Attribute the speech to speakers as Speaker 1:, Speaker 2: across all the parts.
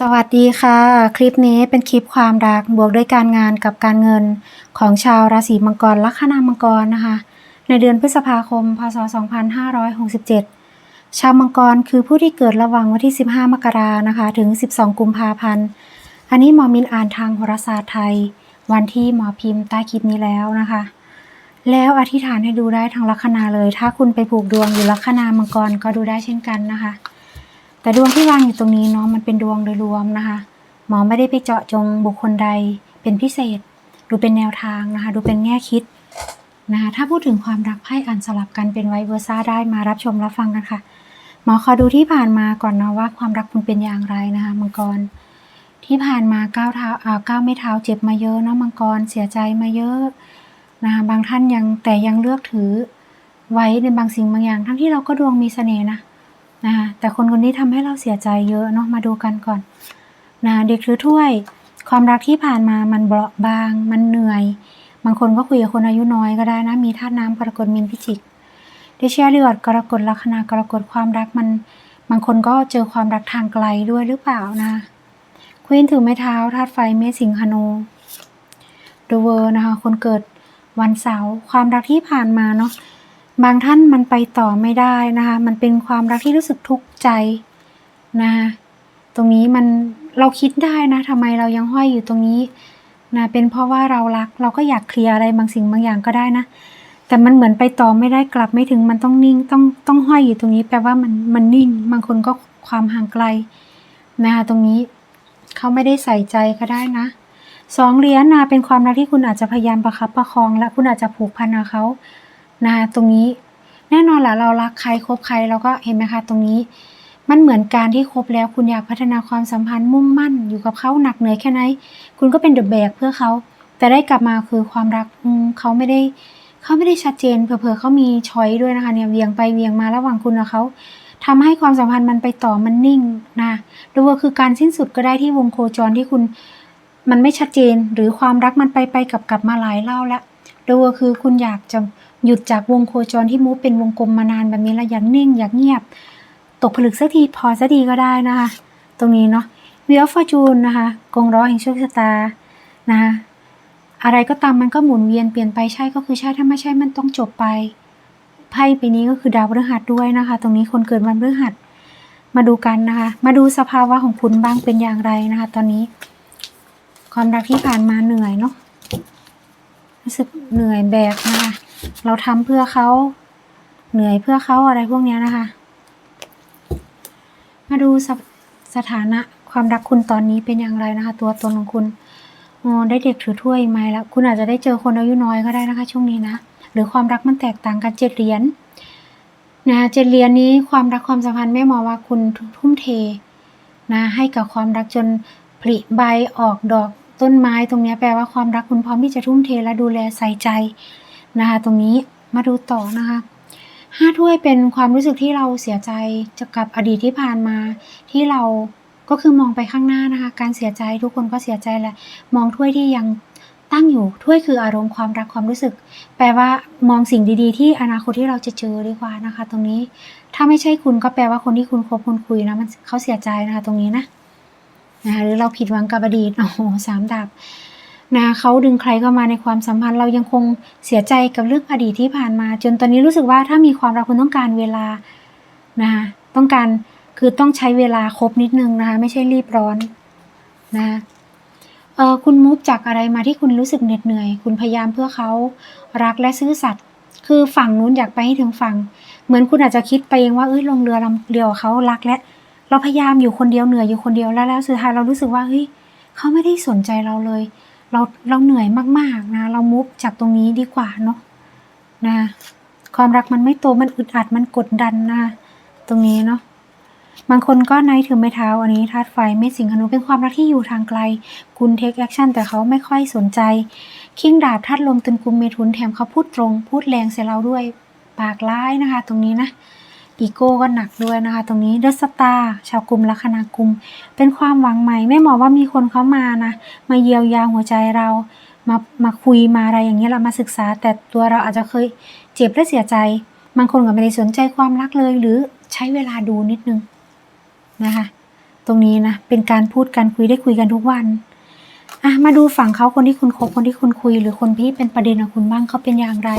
Speaker 1: สวัสดีค่ะ คลิปนี้เป็นคลิปความรักบวกด้วยการงานกับการเงินของชาวราศีมังกรลัคนามังกรนะคะ ในเดือนพฤษภาคม พศ 2567 ชาวมังกรคือผู้ที่เกิดระหว่างวันที่ 15 มกรานะคะ ถึง 12 กุมภาพันธ์ อันนี้หมอมินอ่านทางโหราศาสตร์ไทย วันที่หมอพิมพ์ใต้คลิปนี้แล้วนะคะ แล้วอธิษฐานให้ดูได้ทางลัคนาเลย ถ้าคุณไปผูกดวงอยู่ลัคนามังกรก็ดูได้เช่นกันนะคะ แต่ดวงที่วางอยู่ตรงนี้เนาะมันเป็นดวงโดยรวมนะคะ หมอไม่ได้ไปเจาะจงบุคคลใดเป็นพิเศษ ดูเป็นแนวทางนะคะ ดูเป็นแง่คิดนะคะถ้าพูดถึงความรักไพ่อ่านสลับกันเป็นไวเวอร์ซ่าได้มารับชมรับฟังกันค่ะ หมอขอดูที่ผ่านมาก่อนเนาะว่าความรักคุณเป็นอย่างไรนะคะมังกร ที่ผ่านมาก้าวเท้าอ่าก้าวไม่เท้าเจ็บมาเยอะเนาะมังกรเสียใจมาเยอะนะคะบางท่านยังแต่ยังเลือกถือไว้ในบางสิ่งบางอย่าง ทั้งที่เราก็ดวงมีเสน่ห์นะ นะคะแต่คนคนนี้ทำให้เราเสียใจเยอะเนาะมาดูกันก่อนนะเด็กถือถ้วย ความรักที่ผ่านมามันเบาบาง มันเหนื่อย บางคนก็คุยกับคนอายุน้อยก็ได้นะ มีธาตุน้ำกรกฎมีนพิจิกดิเชียเดือดกรกฎลัคนากรกฎความรักมัน บางคนก็เจอความรักทางไกลด้วยหรือเปล่านะควีนถือไม้เท้าธาตุไฟเมษสิงหนูดูเวอร์นะคะ คนเกิดวันเสาร์ความรักที่ผ่านมาเนาะ บางท่านมันไปต่อไม่ได้นะคะ มันเป็นความรักที่รู้สึกทุกข์ใจนะคะตรงนี้มันเราคิดได้นะทำไมเรายังห้อยอยู่ตรงนี้นะเป็นเพราะว่าเรารักเราก็อยากเคลียร์อะไรบางสิ่งบางอย่างก็ได้นะ แต่มันเหมือนไปต่อไม่ได้กลับไม่ถึงมันต้องนิ่งต้องต้องห้อยอยู่ตรงนี้แปลว่ามันมันนิ่ง บางคนก็ความห่างไกลนะคะตรงนี้เขาไม่ได้ใส่ใจก็ได้นะสองเหรียญนะเป็นความรักที่คุณอาจจะพยายามประคับประคอง และคุณอาจจะผูกพันกับเขา นะตรงนี้ แน่นอนแหละเรารักใครคบใครเราก็เห็นไหมคะตรงนี้ มันเหมือนการที่คบแล้วคุณอยากพัฒนาความสัมพันธ์มุ่งมั่นอยู่กับเขาหนักเหนื่อยแค่ไหนคุณก็เป็นเดอะแบกเพื่อเขา แต่ได้กลับมาคือความรักเขาไม่ได้เขาไม่ได้ชัดเจนเผื่อๆเขามีช้อยด้วยนะคะเนี่ยเวียงไปเวียงมาระหว่างคุณกับเขาทำให้ความสัมพันธ์มันไปต่อมันนิ่งนะหรือว่าคือการสิ้นสุดก็ได้ที่วงโคจรที่คุณ มันไม่ชัดเจนหรือความรักมันไปไปกลับกลับมาหลายเล่าแล้ว หรือว่าคือคุณอยากจะหยุดจากวงโคจรที่มูฟเป็นวงกลมมานานแบบนี้แล้วอยากนิ่งอยากเงียบ ตกผลึกสักทีพอสักทีก็ได้นะคะ ตรงนี้เนาะวิวฟอร์จูนนะคะกงร้อแห่งโชคชะตานะคะอะไรก็ตามมันก็หมุนเวียนเปลี่ยนไปใช่ก็คือใช่ถ้าไม่ใช่มันต้องจบไปไพ่ปีนี้ก็คือดาวพฤหัสด้วยนะคะ ตรงนี้คนเกิดวันพฤหัส มาดูกันนะคะ มาดูสภาวะของคุณบ้างเป็นอย่างไรนะคะ ตอนนี้ ความรักที่ผ่านมาเหนื่อยเนาะ รู้สึกเหนื่อยแบกนะคะ เราทำเพื่อเขาเหนื่อยเพื่อเขาอะไรพวกนี้นะคะ มาดูสสถานะความรักคุณตอนนี้เป็นอย่างไรนะคะ ตัวตนของคุณอ๋อได้เด็กถือถ้วยไหมแล้ว คุณอาจจะได้เจอคนอายุน้อยก็ได้นะคะ ช่วงนี้นะ หรือความรักมันแตกต่างกันเจ็ดเหรียญนะเจ็ดเหรียญนี้ความรักความสัมพันธ์แม่มองว่าคุณทุ่มเทนะให้กับความรักจนผลิใบออกดอก ต้นไม้ตรงเนี้ยแปลว่าความรักคุณพร้อมที่จะทุ่มเทและดูแลใส่ใจนะคะ ตรงนี้มาดูต่อนะคะห้าถ้วยเป็นความรู้สึกที่เราเสียใจจะกับอดีตที่ผ่านมาที่เราก็คือมองไปข้างหน้านะคะ การเสียใจทุกคนก็เสียใจแหละมองถ้วยที่ยังตั้งอยู่ถ้วยคืออารมณ์ความรักความรู้สึก แปลว่ามองสิ่งดีๆ ที่อนาคตที่เราจะเจอดีกว่านะคะ ตรงนี้ถ้าไม่ใช่คุณก็แปลว่าคนที่คุณคบคุณคุยนะมันเขาเสียใจนะคะ ตรงนี้นะ นะคะหรือเราผิดหวังกับอดีตโอ้โหสามดาบนะเขาดึงใครเข้ามาในความสัมพันธ์ เรายังคงเสียใจกับเรื่องอดีตที่ผ่านมา จนตอนนี้รู้สึกว่าถ้ามีความรักคุณต้องการเวลานะคะต้องการคือต้องใช้เวลาครบนิดนึงนะคะไม่ใช่รีบร้อนนะเออคุณมุกจากอะไรมาที่คุณรู้สึกเหน็ดเหนื่อย คุณพยายามเพื่อเขารักและซื่อสัตย์คือฝั่งนู้นอยากไปให้ถึงฝั่ง เหมือนคุณอาจจะคิดไปเองว่าเอ้ยลงเรือลำเดียวเขารักและ เราพยายามอยู่คนเดียวเหนื่อยอยู่คนเดียวแล้วแล้วสุดท้ายเรารู้สึกว่าเฮ้ยเขาไม่ได้สนใจเราเลย เราเราเหนื่อยมากๆนะ เรามุกจากตรงนี้ดีกว่าเนาะนะความรักมันไม่โตมันอึดอัดมันกดดันนะ ตรงนี้เนาะบางคนก็ในถือไม้เท้าอันนี้ธาตุไฟไม่สิงหนูเป็นความรักที่อยู่ทางไกล คุณเทคแอคชั่นแต่เขาไม่ค่อยสนใจ คิงดาบธาตุลมตึงกุมเมทุนแถมเขาพูดตรง พูดแรงใส่เราด้วย ปากร้ายนะคะ ตรงนี้นะ อีโก้ก็หนักด้วยนะคะ ตรงนี้เดอะสตาร์ชาวกลุ่มลัคนากุม เป็นความหวังใหม่ไม่หมอว่ามีคนเข้ามานะ มาเยียวยาหัวใจเรา มามาคุยมาอะไรอย่างเงี้ยเรามาศึกษา แต่ตัวเราอาจจะเคยเจ็บและเสียใจ บางคนก็ไม่ได้สนใจความรักเลย หรือใช้เวลาดูนิดนึงนะคะ ตรงนี้นะเป็นการพูดกันคุยได้คุยกันทุกวันอะมาดูฝั่งเขาคนที่คุณคบคนที่คุณคุย หรือคนที่เป็นประเด็นกับคุณบ้างเขาเป็นอย่างไร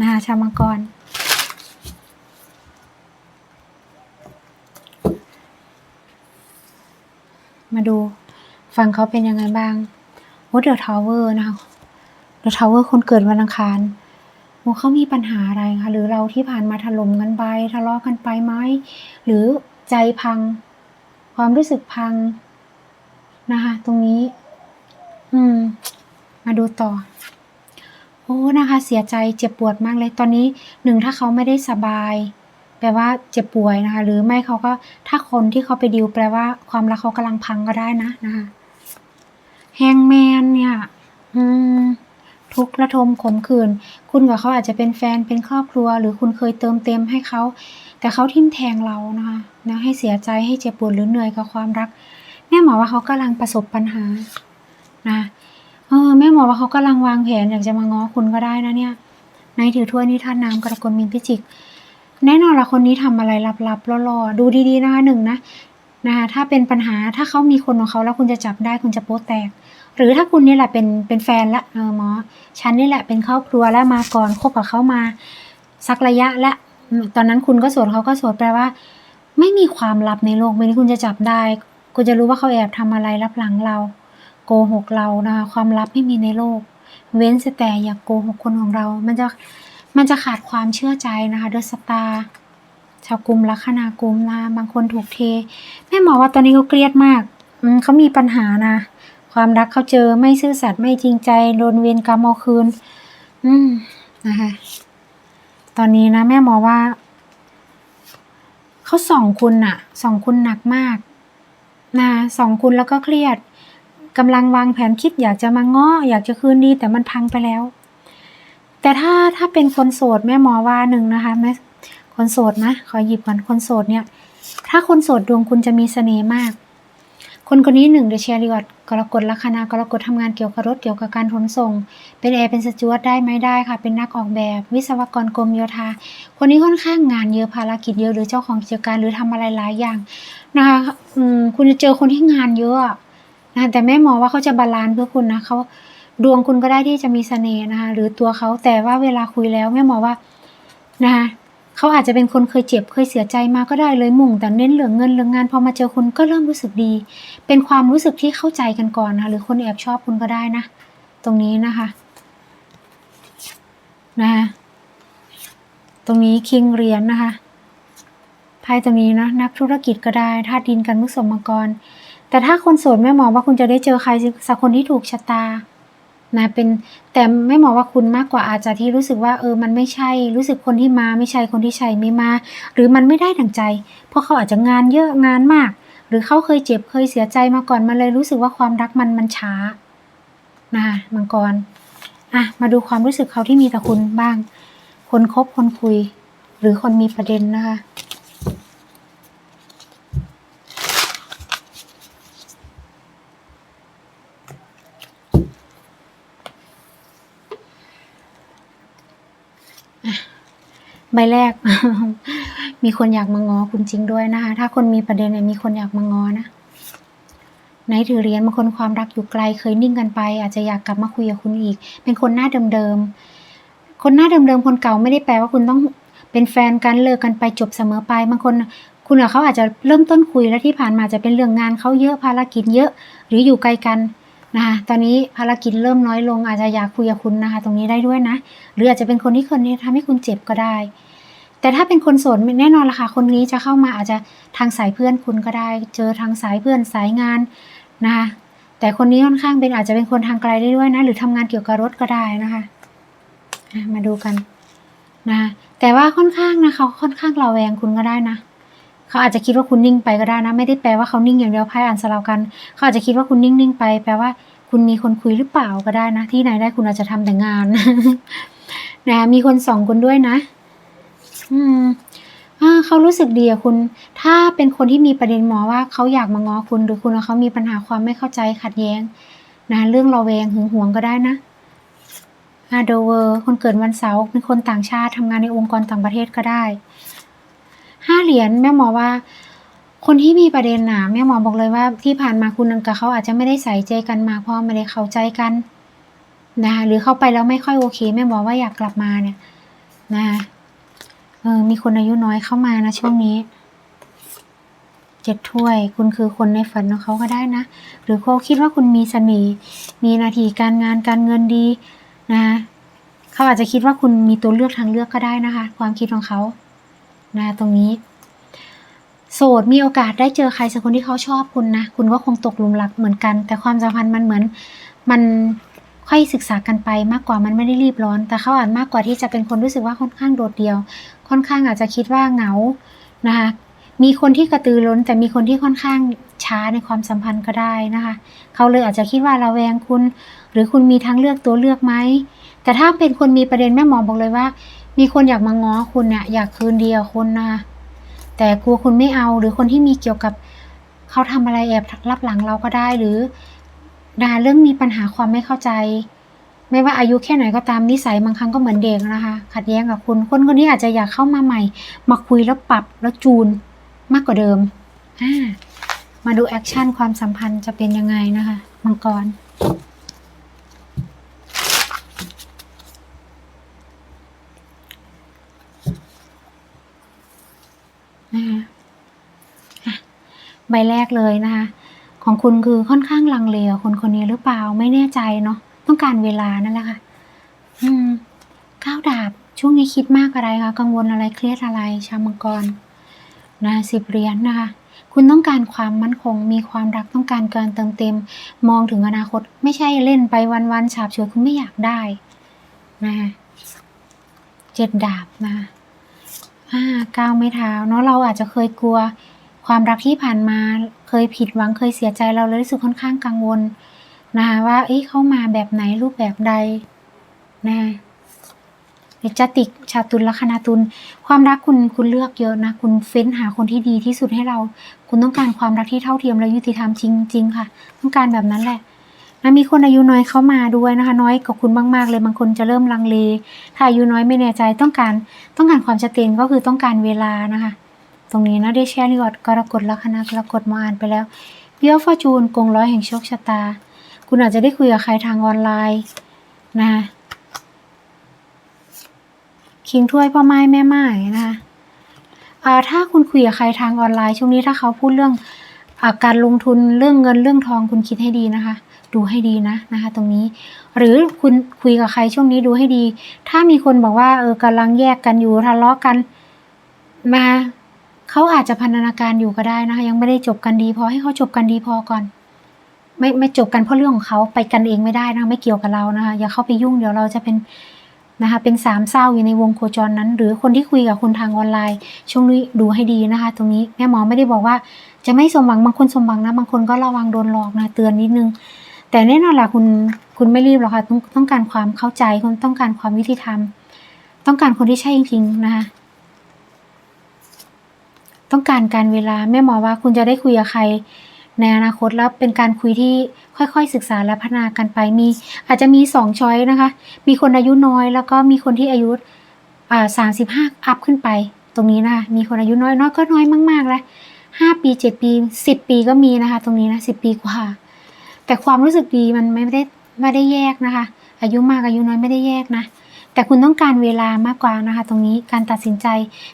Speaker 1: นะคะชาวมังกร มาดูฝั่งเขาเป็นยังไงบ้างโอ้เดอะทาวเวอร์นะคะเดอะทาวเวอร์คนเกิดวันอังคารโอ้เขามีปัญหาอะไรคะหรือเราที่ผ่านมาถล่มกันไปทะเลาะกันไปไหมหรือใจพัง ความรู้สึกพังนะคะ ตรงนี้ อืม มาดูต่อ โอ้นะคะ เสียใจเจ็บปวดมากเลย ตอนนี้หนึ่งถ้าเขาไม่ได้สบาย แปลว่าเจ็บป่วยนะคะ หรือไม่เขาก็ถ้าคนที่เขาไปดิวแปลว่าความรักเขากำลังพังก็ได้นะนะคะแฮงแมนเนี่ย อืมทุกระทมขมขื่นคุณกับเขาอาจจะเป็นแฟนเป็นครอบครัว หรือคุณเคยเติมเต็มให้เขา แต่เขาทิ่มแทงเรานะคะนะให้เสียใจให้เจ็บปวดหรือเหนื่อยกับความรัก แม่หมอว่าเขากำลังประสบปัญหานะเออแม่หมอว่าเขากำลังวางแผนอยากจะมาง้อคุณก็ได้นะเนี่ยในถือถ้วยนิทานน้ำกระกลมินพิจิก แน่นอนละคนนี้ทำอะไรลับๆล่อๆดูดีๆนะคะหนึ่งนะนะคะถ้าเป็นปัญหาถ้าเขามีคนของเขาแล้วคุณจะจับได้คุณจะโป๊ะแตก หรือถ้าคุณนี่แหละเป็นเป็นแฟนละเออหมอฉันนี่แหละเป็นครอบครัวแล้วมาก่อนคบกับเขามาสักระยะและตอนนั้นคุณก็โสดเขาก็โสดแปลว่า ไม่มีความลับในโลกใบนี้คุณจะจับได้ คุณจะรู้ว่าเขาแอบทำอะไรรับหลังเรา โกหกเรานะคะความลับไม่มีในโลก เว้นแต่อย่าโกหกคนของเรา มันจะ มันจะขาดความเชื่อใจนะคะเดอะสตาร์ชาวกลุ่มลัคนากุมนะบางคนถูกเทแม่หมอว่าตอนนี้เขาเครียดมากอืมเขามีปัญหานะ ความรักเขาเจอไม่ซื่อสัตย์ไม่จริงใจโดนเวรกรรมเอาคืน อืมนะคะตอนนี้นะ แม่หมอว่าเขาส่องคุณน่ะส่องคุณหนักมากนะส่องคุณแล้วก็เครียดกำลังวางแผนคิดอยากจะมาง้ออยากจะคืนดีแต่มันพังไปแล้ว แต่ถ้าถ้าเป็นคนโสดแม่หมอว่าหนึ่งนะคะแม่คนโสดนะขอหยิบก่อนคนโสดเนี่ย ถ้าคนโสดดวงคุณจะมีเสน่ห์มาก คนคนนี้หนึ่งเดอะเชียริอตกรกฎลัคนากรกฎทำงานเกี่ยวกับรถเกี่ยวกับการขนส่ง เป็นแอร์เป็นสจวตได้ไหมได้ค่ะ เป็นนักออกแบบ วิศวกรกรมโยธา คนนี้ค่อนข้างงานเยอะภารกิจเยอะหรือเจ้าของกิจการหรือทำอะไรหลายอย่างนะคะคุณจะเจอคนที่งานเยอะอะนะแต่แม่หมอว่าเขาจะบาลานซ์เพื่อคุณนะเขา ดวงคุณก็ได้ที่จะมีเสน่ห์นะคะหรือตัวเขาแต่ว่าเวลาคุยแล้วแม่หมอว่านะคะเขาอาจจะเป็นคนเคยเจ็บเคยเสียใจมาก็ได้เลยมุ่ง แต่เน้นเรื่องเงินเรื่องงานพอมาเจอคุณก็เริ่มรู้สึกดี เป็นความรู้สึกที่เข้าใจกันก่อนนะะหรือคนแอบชอบคุณก็ได้นะ ตรงนี้นะคะนะคะตรงนี้คิงเรียญนะคะไพ่ตรงนี้นะนักธุรกิจก็ได้ธาตุดินกันมุสมมังกร แต่ถ้าคนโสดแม่หมอว่าคุณจะได้เจอใครสักคนที่ถูกชะตา นะเป็นแต่ไม่หมอว่าคุณมากกว่าอาจจะที่รู้สึกว่าเออมันไม่ใช่รู้สึกคนที่มาไม่ใช่คนที่ใช่ไม่มา หรือมันไม่ได้ดั่งใจ เพราะเขาอาจจะงานเยอะงานมาก หรือเขาเคยเจ็บเคยเสียใจมาก่อนมันเลยรู้สึกว่าความรักมันมันช้านะคะมังกรอะมาดูความรู้สึกเขาที่มีต่อคุณบ้าง คนคบคนคุย หรือคนมีประเด็นนะคะ แรก มีคนอยากมางอคุณจริงด้วยนะคะ ถ้าคนมีประเด็นเนี่ยมีคนอยากมางอนะไหนถือเหรียญบางคนความรักอยู่ไกลเคยนิ่งกันไป อาจจะอยากกลับมาคุยกับคุณอีก เป็นคนหน้าเดิมๆคนหน้าเดิมๆคนเก่าไม่ได้แปลว่าคุณต้องเป็นแฟนกันเลิกกันไปจบเสมอไปบางคนคุณกับเขาอาจจะเริ่มต้นคุยแล้วที่ผ่านมาจจะเป็นเรื่องงานเขาเยอะภารกิจเยอะหรืออยู่ไกลกันนะคะตอนนี้ภารกิจเริ่มน้อยลงอาจจะอยากคุยกับคุณนะคะ ตรงนี้ได้ด้วยนะ หรืออาจจะเป็นคนที่คนนี้ทำให้คุณเจ็บก็ได้ แต่ถ้าเป็นคนโสดแน่นอนละค่ะ คนนี้จะเข้ามาอาจจะทางสายเพื่อนคุณก็ได้ เจอทางสายเพื่อนสายงานนะคะ แต่คนนี้ค่อนข้างเป็นอาจจะเป็นคนทางไกลได้ด้วยนะ หรือทำงานเกี่ยวกับรถก็ได้นะคะมาดูกันนะคะแต่ว่าค่อนข้างนะเขาค่อนข้างระแวงคุณก็ได้นะเขาอาจจะคิดว่าคุณนิ่งไปก็ได้นะ ไม่ได้แปลว่าเขานิ่งอย่างเดียวไพ่อ่านสลับกัน เขาอาจจะคิดว่าคุณนิ่งๆไป แปลว่าคุณมีคนคุยหรือเปล่าก็ได้นะ ที่ไหนได้คุณอาจจะทำแต่งานนะมีคนส่องคุณด้วยนะ อืมอ่าเขารู้สึกดีอะคุณ ถ้าเป็นคนที่มีประเด็นหมอว่าเขาอยากมาง้อคุณหรือคุณกับเขามีปัญหาความไม่เข้าใจขัดแย้งนะเรื่องระแวงหึงหวงก็ได้นะอาโดเวอร์คนเกิดวันเสาร์เป็นคนต่างชาติทำงานในองค์กรต่างประเทศก็ได้ห้าเหรียญแม่หมอว่า คนที่มีประเด็นหนาแม่หมอบอกเลยว่าที่ผ่านมาคุณกับเขาอาจจะไม่ได้ใส่ใจกันมาเพราะไม่ได้เข้าใจกันนะคะหรือเข้าไปแล้วไม่ค่อยโอเคแม่หมอว่าอยากกลับมาเนี่ยนะคะ ออมีคนอายุน้อยเข้ามานะช่วงนี้เจ็ดถ้วย คุณคือคนในฝันของเขาก็ได้นะ หรือเขาคิดว่าคุณมีเสน่ห์มีหนาทีการงานการเงินดีนะเขาอาจจะคิดว่าคุณมีตัวเลือกทางเลือกก็ได้นะคะ ความคิดของเขานะตรงนี้ โสดมีโอกาสได้เจอใครสักคนที่เขาชอบคุณนะ คุณก็คงตกหลุมรักเหมือนกัน แต่ความสัมพันธ์มันเหมือนมัน ค่อยศึกษากันไปมากกว่ามันไม่ได้รีบร้อน แต่เขาอาจมากกว่าที่จะเป็นคนรู้สึกว่าค่อนข้างโดดเดี่ยว ค่อนข้างอาจจะคิดว่าเหงานะคะมีคนที่กระตือร้น แต่มีคนที่ค่อนข้างช้าในความสัมพันธ์ก็ได้นะคะ เขาเลยอาจจะคิดว่าระแวงคุณ หรือคุณมีทางเลือกตัวเลือกไหม แต่ถ้าเป็นคนมีประเด็นแม่หมอบอกเลยว่า มีคนอยากมาง้อคุณเนี่ยอยากคืนดีกับคุณนะคะแต่กลัวคุณไม่เอาหรือคนที่มีเกี่ยวกับเขาทำอะไรแอบรับหลังเราก็ได้หรือ ดาเรื่องมีปัญหาความไม่เข้าใจ ไม่ว่าอายุแค่ไหนก็ตามนิสัยบางครั้งก็เหมือนเด็กนะคะ ขัดแย้งกับคุณคนคนนี้อาจจะอยากเข้ามาใหม่ มาคุยแล้วปรับแล้วจูนมากกว่าเดิมอ่ามาดูแอคชั่นความสัมพันธ์จะเป็นยังไงนะคะมังกรนะคะใบแรกเลยนะคะ ของคุณคือค่อนข้างลังเลคนคนนี้หรือเปล่าไม่แน่ใจเนาะต้องการเวลานั่นแหละค่ะ อืมก้าวดาบช่วงนี้คิดมากอะไรคะกังวลอะไรเครียดอะไร ชาวมังกรนะสิบเหรียญนะคะ คุณต้องการความมั่นคง มีความรักต้องการการเติมเต็ม มองถึงอนาคต ไม่ใช่เล่นไปวันๆฉาบเฉวยคุณไม่อยากได้นะคะเจ็ดดาบนะคะอ่าก้าวไม่เท้าเนาะเราอาจจะเคยกลัว ความรักที่ผ่านมาเคยผิดหวังเคยเสียใจเราเลยรู้สึกค่อนข้างกังวลนะคะว่าเอ๊ะเข้ามาแบบไหนรูปแบบใดนะจติกชาตุลลัคนาตุลความรักคุณคุณเลือกเยอะนะ คุณเฟ้นหาคนที่ดีที่สุดให้เรา คุณต้องการความรักที่เท่าเทียมและยุติธรรมจริง ๆ ค่ะ ต้องการแบบนั้นแหละนะมีคนอายุน้อยเข้ามาด้วยนะคะ น้อยกว่าคุณมากๆเลยบางคนจะเริ่มลังเล ถ้าอายุน้อยไม่แน่ใจต้องการต้องการความชัดเจนก็คือต้องการเวลานะคะ ตรงนี้นะได้แชร์รีวอร์ดกรกฎลัคนากรกฎมาอ่านไปแล้วเบียวฟอร์จูนกงร้อยแห่งโชคชะตา คุณอาจจะได้คุยกับใครทางออนไลน์นะคะคิงถ้วยพ่อไม้แม่ไม้นะคะอ่าถ้าคุณคุยกับใครทางออนไลน์ช่วงนี้ถ้าเขาพูดเรื่องอาการลงทุนเรื่องเงินเรื่องทองคุณคิดให้ดีนะคะ ดูให้ดีนะนะคะ ตรงนี้ หรือคุณคุยกับใครช่วงนี้ดูให้ดี ถ้ามีคนบอกว่าเออกำลังแยกกันอยู่ทะเลาะกันมา เขาอาจจะพันธนาการอยู่ก็ได้นะคะ ยังไม่ได้จบกันดีพอให้เขาจบกันดีพอก่อน ไม่ไม่จบกันเพราะเรื่องของเขาไปกันเองไม่ได้นะไม่เกี่ยวกับเรานะคะ อย่าเข้าไปยุ่งเดี๋ยวเราจะเป็นนะคะเป็นสามเศร้าอยู่ในวงโคจรนั้น หรือคนที่คุยกับคุณทางออนไลน์ ช่วงนี้ดูให้ดีนะคะ ตรงนี้แม่หมอไม่ได้บอกว่า จะไม่สมหวังบางคนสมหวังนะบางคนก็ระวังโดนหลอกนะเตือนนิดนึง แต่แน่นอนแหละคุณคุณไม่รีบหรอกค่ะต้องต้องการความเข้าใจคุณต้องการความยุติธรรม ต้องการคนที่ใช่จริงๆนะคะ ต้องการการเวลาแม่หมอว่าคุณจะได้คุยกับใคร ในอนาคตแล้วเป็นการคุยที่ค่อยๆศึกษาและพัฒนากันไปมี อาจจะมีสองช้อยนะคะ มีคนอายุน้อย แล้วก็มีคนที่อายุอ่าสามสิบห้าอัพขึ้นไป ตรงนี้นะคะมีคนอายุน้อยน้อยก็น้อยมากๆแล้วห้าปีเจ็ดปีสิบปีก็มีนะคะ ตรงนี้นะสิบปีกว่า แต่ความรู้สึกดีมันไม่ได้ไม่ได้แยกนะคะ อายุมากอายุน้อยไม่ได้แยกนะ แต่คุณต้องการเวลามากกว่านะคะ ตรงนี้การตัดสินใจ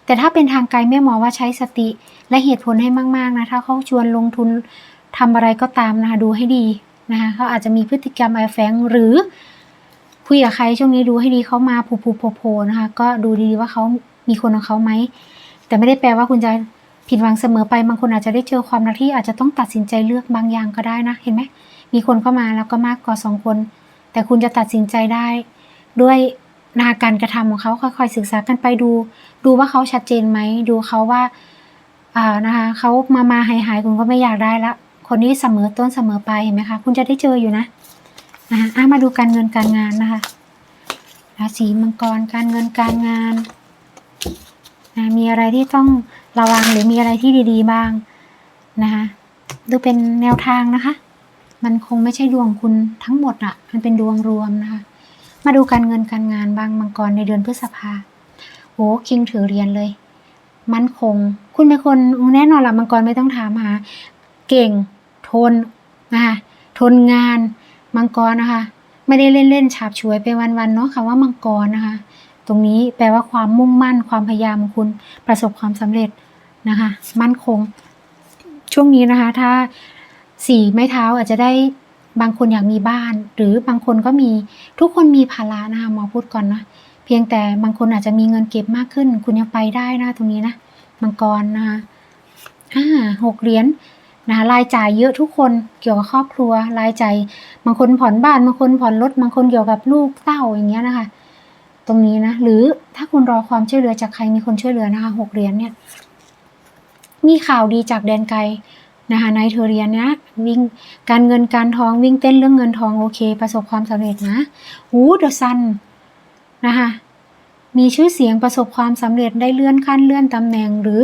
Speaker 1: แต่ถ้าเป็นทางไกลแม่หมอว่าใช้สติ และเหตุผลให้มาก ๆ นะถ้าเขาชวนลงทุนทำอะไรก็ตามนะคะดูให้ดีนะคะเขาอาจจะมีพฤติกรรมแอบแฝงหรือคุยกับใครช่วงนี้ดูให้ดีเขามาผูผูโผโผนะคะ ก็ดูดีๆว่าเขามีคนของเขาไหมแต่ไม่ได้แปลว่าคุณจะผิดหวังเสมอไปบางคนอาจจะได้เจอความรักที่อาจจะต้องตัดสินใจเลือกบางอย่างก็ได้นะ เห็นไหมมีคนเข้ามาแล้วก็มากกว่าสองคน แต่คุณจะตัดสินใจได้ด้วย นาการกระทำของเขาค่อยๆศึกษากันไปดู ดูว่าเขาชัดเจนไหมดูเขาว่าอ่านะคะเขามามาหายหายคุณก็ไม่อยากได้ละคนนี้เสมอต้นเสมอไปเห็นไหมคะคุณจะได้เจออยู่นะนะคะอะมาดูการเงินการงานนะคะราศีมังกรการเงินการงานนะมีอะไรที่ต้องระวังหรือมีอะไรที่ดี ๆ บ้างนะคะดูเป็นแนวทางนะคะ มันคงไม่ใช่ดวงคุณทั้งหมดอะมันเป็นดวงรวมนะคะ มาดูการเงินการงานบางมังกรในเดือนพฤษภาโอ้คิงถือเหรียนเลย มั่นคง คุณเป็นคนแน่นอนละมังกรไม่ต้องถามหาเก่ง ทนนะคะทนงาน มังกรนะคะ ไม่ได้เล่นเล่นๆฉาบฉวยไปวันๆเนาะคำว่ามังกรนะคะ ตรงนี้แปลว่าความมุ่งมั่น ความพยายามของคุณประสบความสำเร็จนะคะ มั่นคง ช่วงนี้นะคะ ถ้าสี่ไม้เท้าอาจจะได้ บางคนอยากมีบ้าน หรือบางคนก็มีทุกคนมีภาระนะคะหมอพูดก่อนนะเพียงแต่บางคนอาจจะมีเงินเก็บมากขึ้น คุณยังไปได้นะตรงนี้นะมังกรนะคะอ่าหกเหรียญนะคะรายจ่ายเยอะทุกคนเกี่ยวกับครอบครัวรายจ่ายบางคนผ่อนบ้านบางคนผ่อนรถบางคนเกี่ยวกับลูกเต้าอย่างเงี้ยนะคะ ตรงนี้นะหรือถ้าคุณรอความช่วยเหลือจากใครมีคนช่วยเหลือนะคะหกเหรียญเนี่ยมีข่าวดีจากแดนไกล นะคะในเทอเรียนเนี้ยวิ่งการเงินการทองวิ่งเต้นเรื่องเงินทองโอเค ประสบความสำเร็จนะหูเดอะซันนะคะมีชื่อเสียงประสบความสำเร็จได้เลื่อนขั้นเลื่อนตำแหน่งหรือ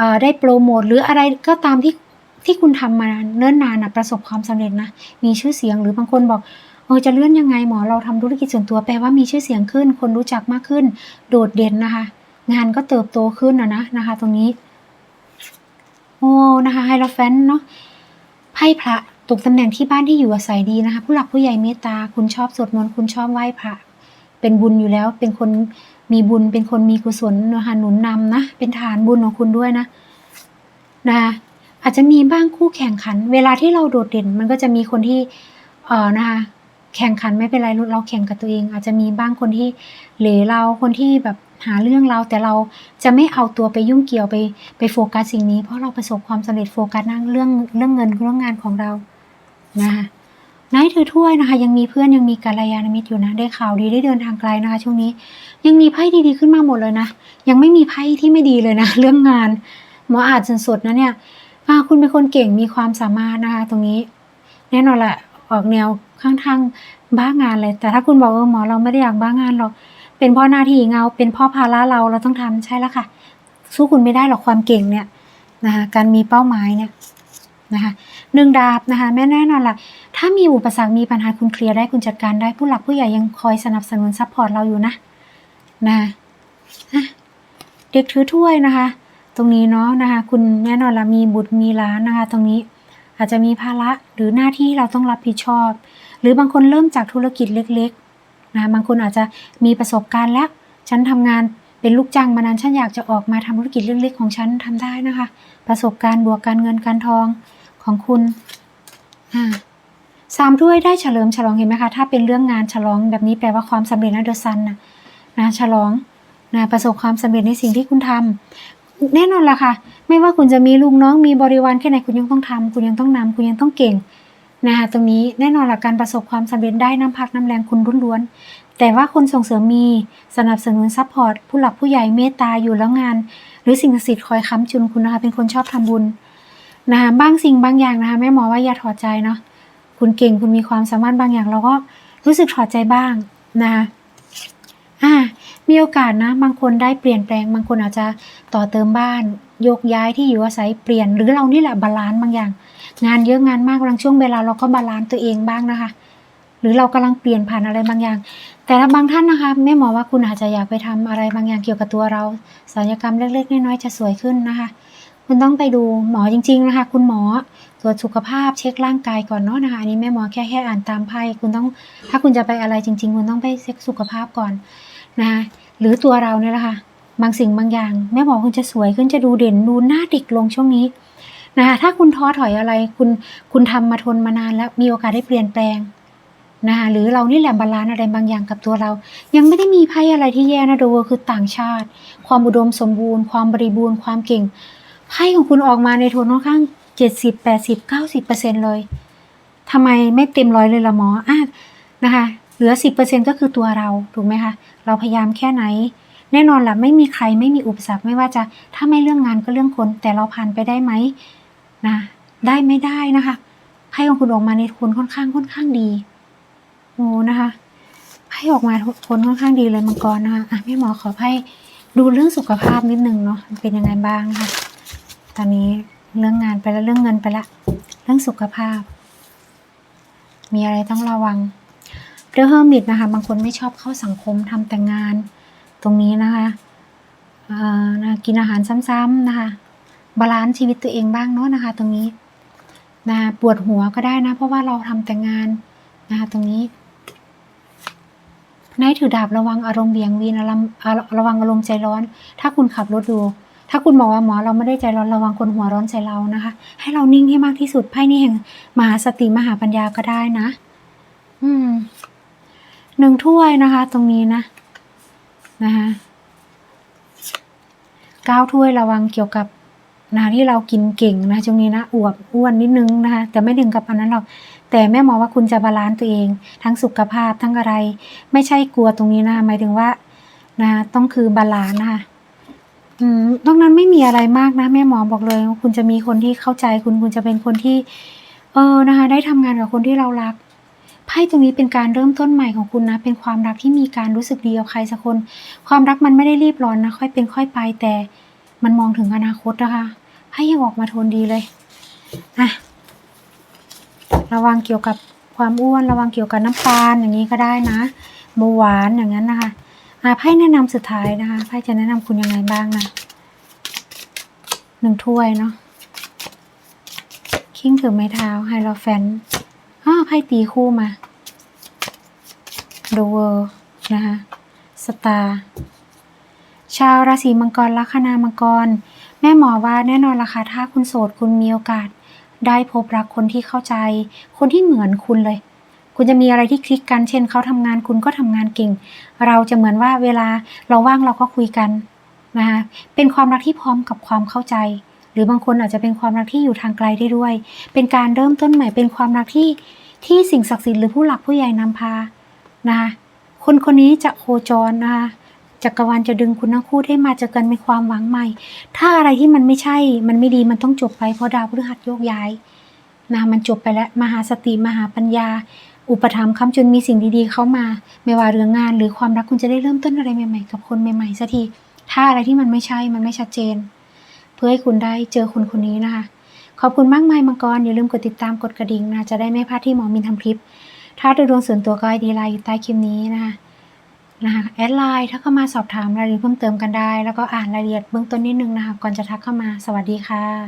Speaker 1: อได้โปรโมทหรืออะไรก็ตามที่ที่คุณทำมาเนิ่นนานนะประสบความสำเร็จนะมีชื่อเสียงหรือบางคนบอกเออจะเลื่อนยังไงหมอเราทำธุรกิจส่วนตัวแปลว่ามีชื่อเสียงขึ้น คนรู้จักมากขึ้น โดดเด่นนะคะ งานก็เติบโตขึ้นนะนะนะคะ ตรงนี้ โอ้นะคะไฮโรแฟนเนาะไพ่พระตกตำแหน่งที่บ้านที่อยู่อาศัยดีนะคะ ผู้หลักผู้ใหญ่เมตตา คุณชอบสวดมนต์คุณชอบไหว้พระ เป็นบุญอยู่แล้ว เป็นคนมีบุญ เป็นคนมีกุศลนะคะหนุนนำนะ เป็นฐานบุญของคุณด้วยนะนะคะอาจจะมีบ้างคู่แข่งขัน เวลาที่เราโดดเด่น มันก็จะมีคนที่เออนะคะแข่งขันไม่เป็นไรเราแข่งกับตัวเอง อาจจะมีบ้างคนที่เหลเราคนที่แบบ หาเรื่องเรา แต่เราจะไม่เอาตัวไปยุ่งเกี่ยวไปไปโฟกัสสิ่งนี้ เพราะเราประสบความสำเร็จโฟกัสนั่งเรื่องเรื่องเงินเรื่องงานของเรานะคะนายถือถ้วยนะคะ ยังมีเพื่อนยังมีกัลยาณมิตรอยู่นะ ได้ข่าวดีได้เดินทางไกลนะคะ ช่วงนี้ ยังมีไพ่ดีๆขึ้นมาหมดเลยนะ ยังไม่มีไพ่ที่ไม่ดีเลยนะ เรื่องงานหมออาจสดๆนะเนี่ยคุณเป็นคนเก่งมีความสามารถนะคะ ตรงนี้ แน่นอนแหละออกแนวข้างๆบ้างานเลย แต่ถ้าคุณบอกเออหมอเราไม่ได้อยากบ้างานหรอก เป็นเพ่อหน้าที่เงา เป็นเพ่อภาระเราเราต้องทำใช่แล้วค่ะ สู้คุณไม่ได้หรอกความเก่งเนี่ยนะคะการมีเป้าหมายเนี่ยนะคะหนึ่งดาบนะคะแม่แน่นอนล่ะถ้ามีอุปสรรคมีปัญหาคุณเคลียร์ได้คุณจัดการได้ผู้หลักผู้ใหญ่ยังคอยสนับสนุนซัพพอร์ตเราอยู่นะนะะเด็กถือถ้วยนะคะ ตรงนี้เนาะนะคะ คุณแน่นอนละมีบุตรมีล้านนะคะ ตรงนี้อาจจะมีภาระหรือหน้าที่เราต้องรับผิดชอบ หรือบางคนเริ่มจากธุรกิจเล็ก นะบางคนอาจจะมีประสบการณ์แล้ว ฉันทำงานเป็นลูกจ้างมานานฉันอยากจะออกมาทำธุรกิจเล็กๆของฉันทำได้นะคะ ประสบการณ์บวกการเงินการทองของคุณสามถ้วยได้เฉลิมฉลองเห็นไหมคะ ถ้าเป็นเรื่องงานฉลองแบบนี้แปลว่าความสำเร็จนะเดอะซันนะนะฉลองนะประสบความสำเร็จในสิ่งที่คุณทำแน่นอนละค่ะ ไม่ว่าคุณจะมีลูกน้องมีบริวารแค่ไหนคุณยังต้องทำคุณยังต้องนำคุณยังต้องเก่ง นะคะตรงนี้แน่นอนหละกการประสบความสำเร็จได้น้ำพักน้ำแรงคุณล้วนๆแต่ว่าคนส่งเสริมมีสนับสนุนซัพพอร์ตผู้หลักผู้ใหญ่เมตตาอยู่แล้วงาน หรือสิ่งศักดิ์สิทธิ์คอยค้ำจุนคุณนะคะเป็นคนชอบทำบุญนะคะบางสิ่งบางอย่างนะคะแม่หมอว่าอย่าถอดใจเนาะคุณเก่งคุณมีความสามารถบางอย่างเราก็รู้สึกถอดใจบ้างนะคะอ่ามีโอกาสนะ บางคนได้เปลี่ยนแปลง บางคนอาจจะต่อเติมบ้านโยกย้ายที่อยู่อาศัยเปลี่ยน หรือเรานี่แหละบาลานซ์บางอย่าง งานเยอะงานมากบางช่วงเวลาเราก็บาลานซ์ตัวเองบ้างนะคะ หรือเรากำลังเปลี่ยนผ่านอะไรบางอย่าง แต่ละบางท่านนะคะแม่หมอว่าคุณอาจจะอยากไปทำอะไรบางอย่างเกี่ยวกับตัวเราศัลยกรรมเล็กๆน้อยๆจะสวยขึ้นนะคะ คุณต้องไปดูหมอจริง ๆนะคะ คุณหมอตรวจสุขภาพเช็คร่างกายก่อนเนาะนะคะอันนี้แม่หมอแค่แค่อ่านตามไพ่คุณต้องถ้าคุณจะไปอะไรจริง ๆ คุณต้องไปเช็คสุขภาพก่อนนะคะหรือตัวเราเนี่ยแหละค่ะบางสิ่งบางอย่าง แม่หมอคุณจะสวยขึ้นจะดูเด่นดูหน้าเด็กลงช่วงนี้ นะคะถ้าคุณท้อถอยอะไรคุณคุณทำมาทนมานานแล้วมีโอกาสได้เปลี่ยนแปลงนะคะหรือเรานี่แหละบาลานอะไรบางอย่างกับตัวเรา ยังไม่ได้มีไพ่อะไรที่แย่นะดูคือต่างชาติ ความอุดมสมบูรณ์ ความบริบูรณ์ความเก่งไพ่ของคุณออกมาในโทนค่อนข้างเจ็ดสิบแปดสิบเก้าสิบเปอร์เซ็นเลยทำไมไม่เต็มร้อยเลยละหมออะนะคะเหลือสิบเปอร์เซ็นก็คือตัวเราถูกไหมคะเราพยายามแค่ไหน แน่นอนแหละไม่มีใครไม่มีอุปสรรคไม่ว่าจะถ้าไม่เรื่องงานก็เรื่องคนแต่เราผ่านไปได้ไหม นะได้ไม่ได้นะคะไพ่ของคุณออกมาในโทนค่อนข้างค่อนข้างดีโอ้นะคะไพ่ออกมาผลค่อนข้างดีเลยมังกรนะคะอะแม่หมอขอไพ่ดูเรื่องสุขภาพนิดนึงเนาะมันเป็นยังไงบ้างนะคะตอนนี้เรื่องงานไปแล้วเรื่องเงินไปละ เรื่องสุขภาพ มีอะไรต้องระวังเดอะเฮอร์มิตนะคะบางคนไม่ชอบเข้าสังคมทำแต่งาน ตรงนี้นะคะนะกินอาหารซ้ำๆนะคะ บาลานซ์ชีวิตตัวเองบ้างเนาะนะคะ ตรงนี้นะปวดหัวก็ได้นะ เพราะว่าเราทำแต่งานนะคะตรงนี้นายถือดาบระวังอารมณ์เบี่ยงวีนอารมณ์ระวังอารมณ์ใจร้อน ถ้าคุณขับรถดู ถ้าคุณบอกว่าหมอเราไม่ได้ใจร้อนระวังคนหัวร้อนใส่เรานะคะ ให้เรานิ่งให้มากที่สุดไพ่นี่แห่งมหาสติมหาปัญญาก็ได้นะ อืมหนึ่งถ้วยนะคะ ตรงนี้นะนะคะเก้าถ้วยระวังเกี่ยวกับ นะที่เรากินเก่งนะช่วงนี้นะอวบอ้วนนิดนึงนะคะแต่ไม่ถึงกับอันนั้นหรอกแต่แม่หมอว่าคุณจะบาลานซ์ตัวเอง ทั้งสุขภาพทั้งอะไร ไม่ใช่กลัวตรงนี้นะหมายถึงว่านะต้องคือบาลานซ์นะคะอืมนอกนั้นไม่มีอะไรมากนะ แม่หมอบอกเลยว่าคุณจะมีคนที่เข้าใจคุณคุณจะเป็นคนที่ เออนะคะได้ทำงานกับคนที่เรารักไพ่ตรงนี้เป็นการเริ่มต้นใหม่ของคุณนะ เป็นความรักที่มีการรู้สึกดีกับใครสักคน ความรักมันไม่ได้รีบร้อนนะ ค่อยเป็นค่อยไปแต่มันมองถึงอนาคตนะคะ ไพ่ยังออกมาโทนดีเลยอะระวังเกี่ยวกับความอ้วน ระวังเกี่ยวกับน้ำตาลอย่างนี้ก็ได้นะเบาหวานอย่างนั้นนะคะอาไพ่แนะนำสุดท้ายนะคะไพ่จะแนะนำคุณยังไงบ้างนะหนึ่งถ้วยเนาะคิงถือไม้เท้าไฮโลแฟนอ้าไพ่ตีคู่มาดูเวอร์นะคะสตาร์ชาวราศีมังกรลัคนามังกร แม่หมอว่าแน่นอนละค่ะถ้าคุณโสดคุณมีโอกาส ได้พบรักคนที่เข้าใจ คนที่เหมือนคุณเลย คุณจะมีอะไรที่คลิกกัน เช่นเขาทำงานคุณก็ทำงานเก่ง เราจะเหมือนว่าเวลาเราว่างเราก็คุยกันนะคะเป็นความรักที่พร้อมกับความเข้าใจ หรือบางคนอาจจะเป็นความรักที่อยู่ทางไกลได้ด้วย เป็นการเริ่มต้นใหม่เป็นความรักที่ที่สิ่งศักดิ์สิทธิ์หรือผู้หลักผู้ใหญ่นำพานะคะคนคนนี้จะโคจรนะคะ จักรวาลจะดึงคุณทั้งคู่ให้มาเจอกันเป็นความหวังใหม่ ถ้าอะไรที่มันไม่ใช่ มันไม่ดีมันต้องจบไปเพราะดาวพฤหัสโยกย้ายนะมันจบไปแล้วมหาสติมหาปัญญา อุปถัมภ์คำจนมีสิ่งดีๆเข้ามา ไม่ว่าเรื่องงานหรือความรักคุณจะได้เริ่มต้นอะไรใหม่ ๆ กับคนใหม่ๆสักทีถ้าอะไรที่มันไม่ใช่มันไม่ชัดเจน เพื่อให้คุณได้เจอคนคนนี้นะคะ ขอบคุณมากมายมังกรอย่าลืมกดติดตามกดกระดิ่งนะจะได้ไม่พลาดที่หมอมินทำคลิป ถ้าดูดวงส่วนตัวก็ไอดีไลน์อยู่ใต้คลิปนี้นะคะ นะคะแอดไลน์ถ้าเข้ามาสอบถามรายละเอียดเพิ่มเติมกันได้ แล้วก็อ่านรายละเอียดเบื้องต้นนิดนึงนะคะ ก่อนจะทักเข้ามาสวัสดีค่ะ